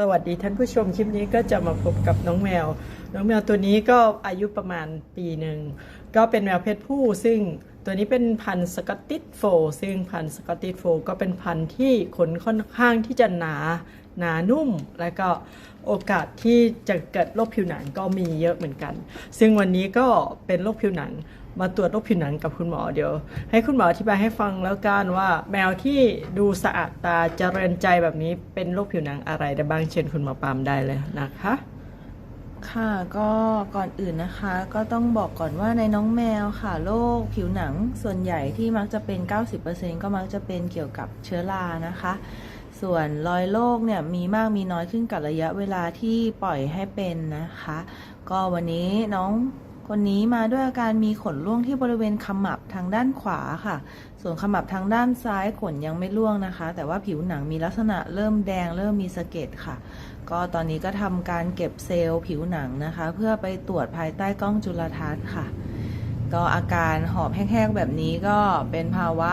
สวัสดีท่านผู้ชมคลิปนี้ก็จะมาพบกับน้องแมว น้องแมวตัวนี้ก็อายุประมาณปีหนึ่ง ก็เป็นแมวเพศผู้ ซึ่งตัวนี้เป็นพันธุ์สกอตติชโฟร์ซึ่งพันธุ์สกอตติชโฟร์ก็เป็นพันธุ์ที่ขนค่อนข้างที่จะหนาหนานุ่ม และก็โอกาสที่จะเกิดโรคผิวหนังก็มีเยอะเหมือนกัน ซึ่งวันนี้ก็เป็นโรคผิวหนัง มาตรวจโรคผิวหนังกับคุณหมอเดี๋ยว ให้คุณหมออธิบายให้ฟังแล้วกันว่า แมวที่ดูสะอาดตาเจริญใจแบบนี้เป็นโรคผิวหนังอะไรได้บ้างเชิญคุณหมอปามได้เลยนะคะค่ะก็ก่อนอื่นนะคะก็ต้องบอกก่อนว่าในน้องแมวค่ะโรคผิวหนังส่วนใหญ่ที่มักจะเป็น 90%ก็มักจะเป็นเกี่ยวกับเชื้อรานะคะ ส่วนรอยโรคเนี่ยมีมากมีน้อยขึ้นกับระยะเวลาที่ปล่อยให้เป็นนะคะ ก็วันนี้น้อง คนนี้มาด้วยอาการมีขนร่วงที่บริเวณขมับทางด้านขวาค่ะ ส่วนขมับทางด้านซ้ายขนยังไม่ร่วงนะคะ แต่ว่าผิวหนังมีลักษณะเริ่มแดงเริ่มมีสะเก็ดค่ะ ก็ตอนนี้ก็ทำการเก็บเซลล์ผิวหนังนะคะ เพื่อไปตรวจภายใต้กล้องจุลทรรศน์ค่ะ ก็อาการหอบแห้งๆแบบนี้ก็เป็นภาวะ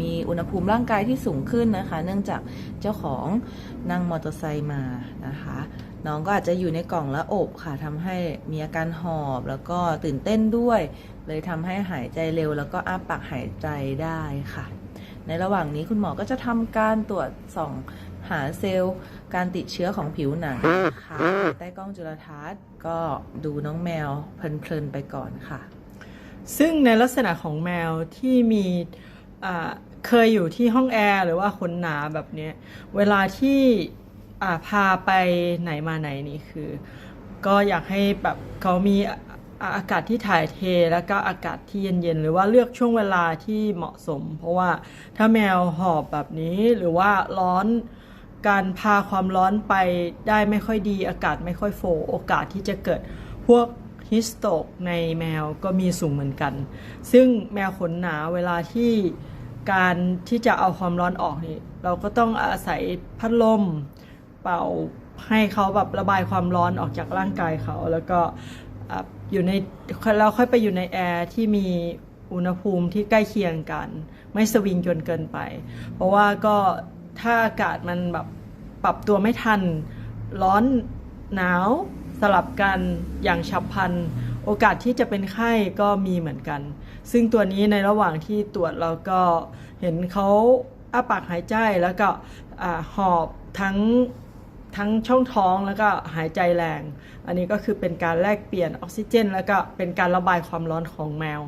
มีอุณหภูมิร่างกายที่สูงขึ้นนะคะ เนื่องจากเจ้าของนั่งมอเตอร์ไซค์มานะคะ น้องก็อาจจะอยู่ในกล่องและอบค่ะทำให้มีอาการหอบแล้วก็ตื่นเต้นด้วย เลยทำให้หายใจเร็ว แล้วก็อ้าปากหายใจได้ค่ะ ในระหว่างนี้คุณหมอก็จะทำการตรวจส่องหาเซลล์การติดเชื้อของผิวหนังนะคะใต้กล้องจุลทรรศน์ก็ดูน้องแมวเพลินๆไปก่อนค่ะ ซึ่งในลักษณะของแมวที่มีเคยอยู่ที่ห้องแอร์หรือว่าขนหนาแบบนี้เวลาที่ อ่าพาไปไหนมาไหนนี่คือ ก็อยากให้แบบเขามีอากาศที่ถ่ายเทแล้วก็อากาศที่เย็นๆ หรือว่าเลือกช่วงเวลาที่เหมาะสม เพราะว่าถ้าแมวหอบแบบนี้หรือว่าร้อนการพาความร้อนไปได้ไม่ค่อยดี อากาศไม่ค่อยโฟโอกาสที่จะเกิดพวกฮิสโตกในแมวก็มีสูงเหมือนกัน ซึ่งแมวขนหนาเวลาที่การที่จะเอาความร้อนออกนี่เราก็ต้องอาศัยพัดลม เป่าให้เขาแบบระบายความร้อนออกจากร่างกายเขา แล้วก็อยู่ในแล้วค่อยไปอยู่ในแอร์ที่มีอุณหภูมิที่ใกล้เคียงกัน ไม่สวิงจนเกินไป เพราะว่าก็ถ้าอากาศมันแบบปรับตัวไม่ทัน ร้อนหนาวสลับกันอย่างฉับพลัน โอกาสที่จะเป็นไข้ก็มีเหมือนกัน ซึ่งตัวนี้ในระหว่างที่ตรวจเราก็เห็นเขาอ้าปากหายใจแล้วก็อหอบทั้ง ทั้งช่องท้องแล้วก็หายใจแรง อันนี้ก็คือเป็นการแลกเปลี่ยนออกซิเจน แล้วก็เป็นการระบายความร้อนของแมว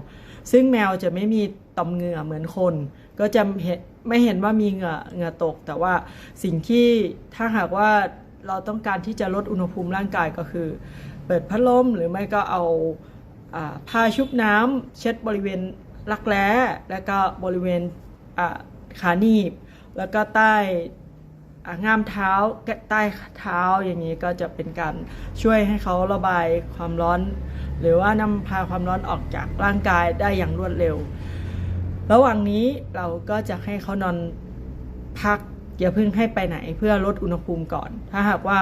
ซึ่งแมวจะไม่มีต่อมเหงื่อเหมือนคน ก็จะเห็นไม่เห็นว่ามีเหงื่อเหงื่อตก แต่ว่าสิ่งที่ถ้าหากว่าเราต้องการที่จะลดอุณหภูมิร่างกายก็คือ เปิดพัดลมหรือไม่ก็เอาผ้าชุบน้ำเช็ดบริเวณรักแร้ แล้วก็บริเวณขาหนีบ แล้วก็ใต้ ง่ามเท้าใต้เท้าอย่างนี้ก็จะเป็นการช่วยให้เขาระบายความร้อน หรือว่านำพาความร้อนออกจากร่างกายได้อย่างรวดเร็ว ระหว่างนี้เราก็จะให้เขานอนพักอย่าเพิ่งให้ไปไหนเพื่อลดอุณหภูมิก่อน ถ้าหากว่า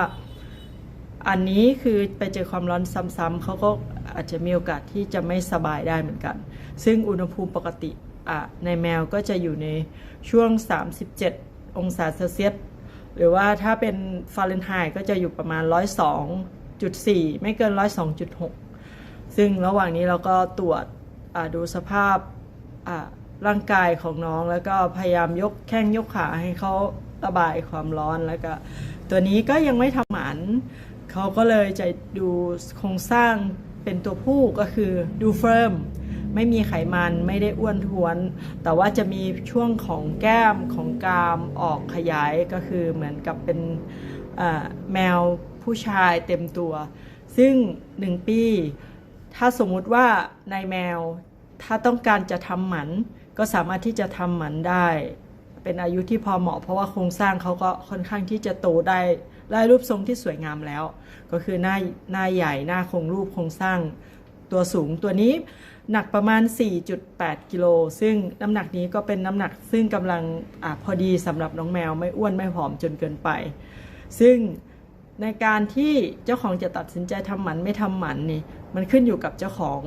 อันนี้คือไปเจอความร้อนซ้ำๆเขาก็อาจจะมีโอกาสที่จะไม่สบายได้เหมือนกัน ซึ่งอุณหภูมิปกติในแมวก็จะอยู่ในช่วง 37 องศาเซลเซียส หรือว่าถ้าเป็นฟาเรนไฮต์ก็จะอยู่ประมาณ 102.4 ไม่เกิน 102.6 ซึ่งระหว่างนี้เราก็ตรวจดูสภาพร่างกายของน้องแล้วก็พยายามยกแข้งยกขาให้เขาระบายความร้อนแล้วก็ ตัวนี้ก็ยังไม่ทำหมันเขาก็เลยจะดูโครงสร้างเป็นตัวผู้ก็คือดูเฟิร์ม ไม่มีไขมันไม่ได้อ้วนท้วน แต่ว่าจะมีช่วงของแก้มของกรามออกขยายก็คือเหมือนกับเป็นแมวผู้ชายเต็มตัว ซึ่งหนึ่งปี ถ้าสมมุติว่าในแมวถ้าต้องการจะทำหมัน ก็สามารถที่จะทำหมันได้ เป็นอายุที่พอเหมาะเพราะว่าโครงสร้างเขาก็ค่อนข้างที่จะโตได้ได้รูปทรงที่สวยงามแล้ว ก็คือหน้าหน้าใหญ่หน้าคงรูปโครงสร้าง ตัวสูงตัวนี้หนักประมาณ 4.8 กิโล ซึ่งน้ำหนักนี้ก็เป็นน้ำหนักซึ่งกำลังอพอดีสำหรับน้องแมวไม่อ้วนไม่ผอมจนเกินไป ซึ่งในการที่เจ้าของจะตัดสินใจทำหมันไม่ทำหมันนี่ มันขึ้นอยู่กับเจ้าของ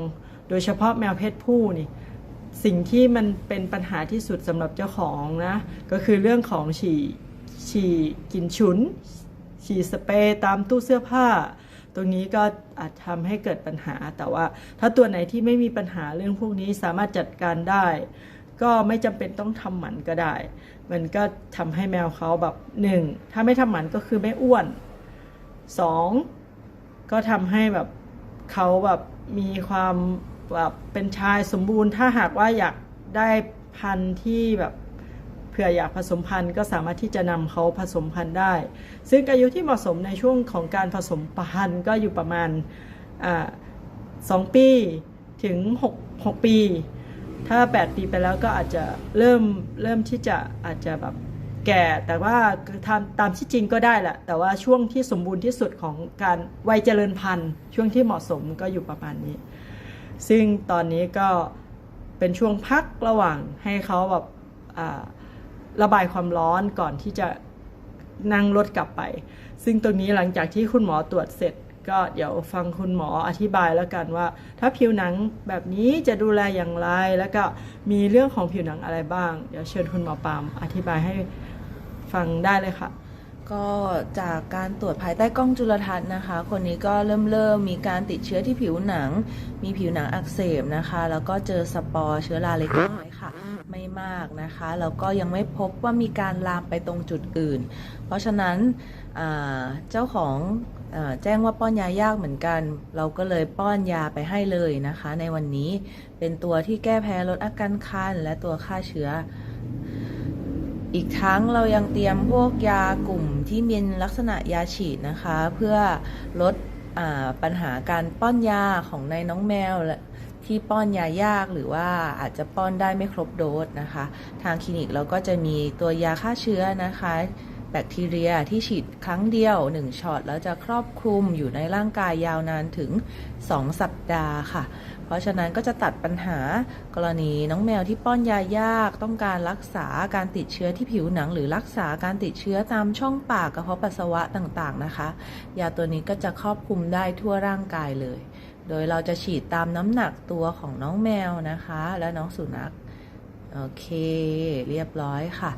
โดยเฉพาะแมวเพศผู้นี่ สิ่งที่มันเป็นปัญหาที่สุดสำหรับเจ้าของนะ ก็คือเรื่องของฉี่ฉี่กินฉุนฉีดสเปรย์ตามตู้เสื้อผ้า ตรงนี้ก็อาจทำให้เกิดปัญหา แต่ว่าถ้าตัวไหนที่ไม่มีปัญหาเรื่องพวกนี้สามารถจัดการได้ ก็ไม่จำเป็นต้องทำหมันก็ได้ มันก็ทำให้แมวเขาแบบหนึ่งถ้าไม่ทำหมันก็คือไม่อ้วนสองก็ทำให้แบบเขาแบบมีความแบบเป็นชายสมบูรณ์ ถ้าหากว่าอยากได้พันธุ์ที่แบบ เผื่ออยากผสมพันธุ์ก็สามารถที่จะนำเขาผสมพันธุ์ได้ ซึ่งอายุที่เหมาะสมในช่วงของการผสมพันธุ์ก็อยู่ประมาณอสองปีถึงหกหกปี ถ้า 8 ปีไปแล้วก็อาจจะเริ่มเริ่มที่จะอาจจะแบบแก่แต่ว่าทำตามที่จริงก็ได้แหละแต่ว่าช่วงที่สมบูรณ์ที่สุดของการวัยเจริญพันธุ์ ช่วงที่เหมาะสมก็อยู่ประมาณนี้ ซึ่งตอนนี้ก็เป็นช่วงพักระหว่างให้เขาแบบอ่า ระบายความร้อนก่อนที่จะนั่งรถกลับไป ซึ่งตรงนี้หลังจากที่คุณหมอตรวจเสร็จ ก็เดี๋ยวฟังคุณหมออธิบายแล้วกันว่า ถ้าผิวหนังแบบนี้จะดูแลอย่างไร แล้วก็มีเรื่องของผิวหนังอะไรบ้าง เดี๋ยวเชิญคุณหมอปามอธิบายให้ฟังได้เลยค่ะก็จากการตรวจภายใต้กล้องจุลทรรศน์นะคะ คนนี้ก็เริ่มเริ่มมีการติดเชื้อที่ผิวหนัง มีผิวหนังอักเสบนะคะ แล้วก็เจอสปอร์เชื้อราเล็กน้อย ไม่มากนะคะแล้วก็ยังไม่พบว่ามีการลามไปตรงจุดอื่น เพราะฉะนั้นเจ้าของอแจ้งว่าป้อนยายากเหมือนกัน เราก็เลยป้อนยาไปให้เลยนะคะ ในวันนี้เป็นตัวที่แก้แพ้ลดอาการคันและตัวฆ่าเชื้อ อีกทั้งเรายังเตรียมพวกยากลุ่มที่มีลักษณะยาฉีดนะคะ เพื่อลดอปัญหาการป้อนยาของในน้องแมวและ ที่ป้อนยายากหรือว่าอาจจะป้อนได้ไม่ครบโดสนะคะ ทางคลินิกเราก็จะมีตัวยาฆ่าเชื้อนะคะ แบคทีเรียที่ฉีดครั้งเดียว 1ช็อตแล้วจะครอบคลุมอยู่ในร่างกายยาวนานถึง 2 สัปดาห์ค่ะ เพราะฉะนั้นก็จะตัดปัญหากรณีน้องแมวที่ป้อนยายาก ต้องการรักษาการติดเชื้อที่ผิวหนัง หรือรักษาการติดเชื้อตามช่องปากกระเพาะปัสสาวะต่างๆนะคะ ยาตัวนี้ก็จะครอบคลุมได้ทั่วร่างกายเลย โดยเราจะฉีดตามน้ำหนักตัวของน้องแมวนะคะ และน้องสุนัข โอเค เรียบร้อยค่ะ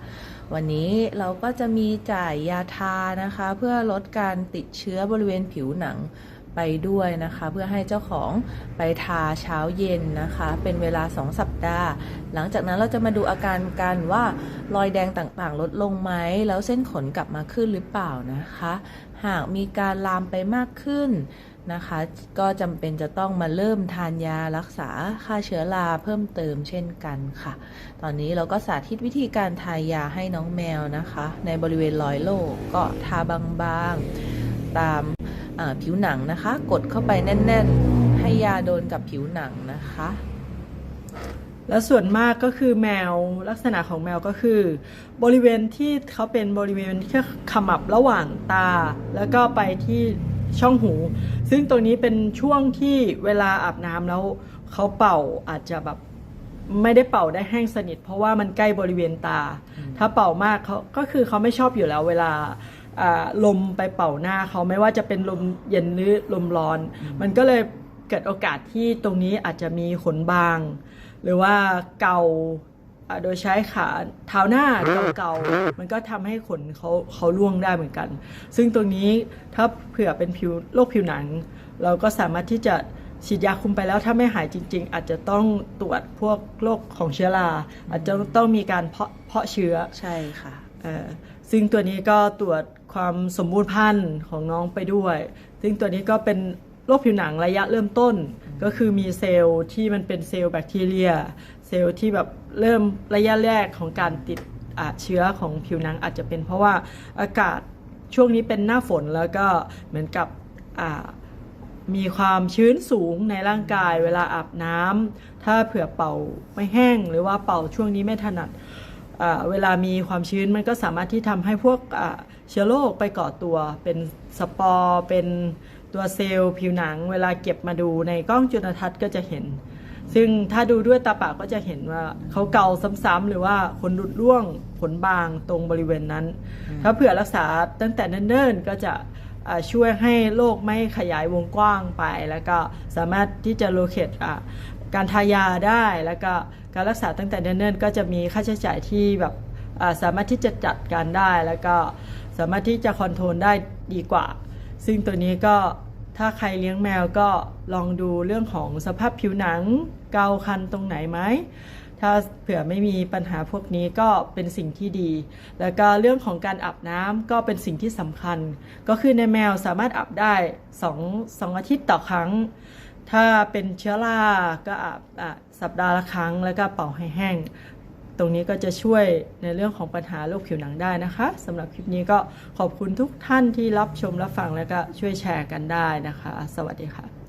วันนี้เราก็จะมีจ่ายยาทานะคะ เพื่อลดการติดเชื้อบริเวณผิวหนังไปด้วยนะคะ เพื่อให้เจ้าของไปทาเช้าเย็นนะคะ เป็นเวลา 2 สัปดาห์ หลังจากนั้นเราจะมาดูอาการกันว่ารอยแดงต่างๆ ลดลงไหมแล้วเส้นขนกลับมาขึ้นหรือเปล่านะคะ หากมีการลามไปมากขึ้น นะคะ ก็จำเป็นจะต้องมาเริ่มทานยารักษาฆ่าเชื้อราเพิ่มเติมเช่นกันค่ะ ตอนนี้เราก็สาธิตวิธีการทายาให้น้องแมวนะคะ ในบริเวณรอยโรคก็ทาบางๆตามผิวหนังนะคะ กดเข้าไปแน่น ๆ ให้ยาโดนกับผิวหนังนะคะ แล้วส่วนมากก็คือแมวลักษณะของแมวก็คือ บริเวณที่เขาเป็นบริเวณที่ขมับระหว่างตา แล้วก็ไปที่ ช่องหู ซึ่งตรงนี้เป็นช่วงที่เวลาอาบน้ำแล้วเขาเป่าอาจจะแบบไม่ได้เป่าได้แห้งสนิท เพราะว่ามันใกล้บริเวณตา ถ้าเป่ามากเขาก็คือเขาไม่ชอบอยู่แล้ว เวลาอ่าลมไปเป่าหน้าเขาไม่ว่าจะเป็นลมเย็นหรือลมร้อน มันก็เลยเกิดโอกาสที่ตรงนี้อาจจะมีขนบาง หรือว่าเกาอะ โดยใช้ขาเท้าหน้าเกาๆ มันก็ทำให้ขนเขาเขาล่วงได้เหมือนกัน ซึ่งตรงนี้ถ้าเผื่อเป็นผิวโรคผิวหนัง เราก็สามารถที่จะฉีดยาคุมไปแล้วถ้าไม่หายจริง ๆ อาจจะต้องตรวจพวกโรคของเชื้อราอาจจะต้องมีการเพาะเพาะเชื้อใช่ค่ะเอ่อซึ่งตัวนี้ก็ตรวจความสมบูรณ์พันธุ์ของน้องไปด้วย ซึ่งตัวนี้ก็เป็นโรคผิวหนังระยะเริ่มต้น ก็คือมีเซลล์ที่มันเป็นเซลล์แบคทีเรียเซลล์ที่แบบเริ่มระยะแรกของการติดอ่าเชื้อของผิวหนังอาจจะเป็นเพราะว่าอากาศช่วงนี้เป็นหน้าฝนแล้วก็เหมือนกับอ่ามีความชื้นสูงในร่างกายเวลาอาบน้ำถ้าเผื่อเป่าไม่แห้ง หรือว่าเป่าช่วงนี้ไม่ถนัดอ่าเวลามีความชื้นมันก็สามารถที่ทำให้พวกอ่าเชื้อโรคไปเกาะตัวเป็นสปอร์เป็นตัวเซลล์ผิวหนัง เวลาเก็บมาดูในกล้องจุลทรรศน์ก็จะเห็น ซึ่งถ้าดูด้วยตาเปล่าก็จะเห็นว่าเขาเกาซ้ำๆหรือว่าขนหลุดร่วงขนบางตรงบริเวณนั้น ถ้าเผื่อรักษาตั้งแต่เนิ่นๆก็จะอ่าช่วยให้โรคไม่ขยายวงกว้างไป แล้วก็สามารถที่จะโลเคตอ่าการทายาได้แล้วก็การรักษาตั้งแต่เนิ่นๆก็จะมีค่าใช้จ่ายที่แบบอ่าสามารถที่จะจัดการได้แล้วก็สามารถที่จะคอนโทรลได้ดีกว่า ซึ่งตัวนี้ก็ถ้าใครเลี้ยงแมวก็ลองดูเรื่องของสภาพผิวหนัง เกาคันตรงไหนไหมถ้าเผื่อไม่มีปัญหาพวกนี้ก็เป็นสิ่งที่ดี แล้วก็เรื่องของการอาบน้ำก็เป็นสิ่งที่สำคัญ ก็คือในแมวสามารถอาบได้2 2อาทิตย์ต่อครั้ง ถ้าเป็นเชื้อราก็อาบสัปดาห์ละครั้ง แล้วก็เป่าให้แห้ง ตรงนี้ก็จะช่วยในเรื่องของปัญหาโรคผิวหนังได้นะคะสำหรับคลิปนี้ก็ขอบคุณทุกท่านที่รับชมรับฟังแล้วก็ช่วยแชร์กันได้นะคะ สวัสดีค่ะ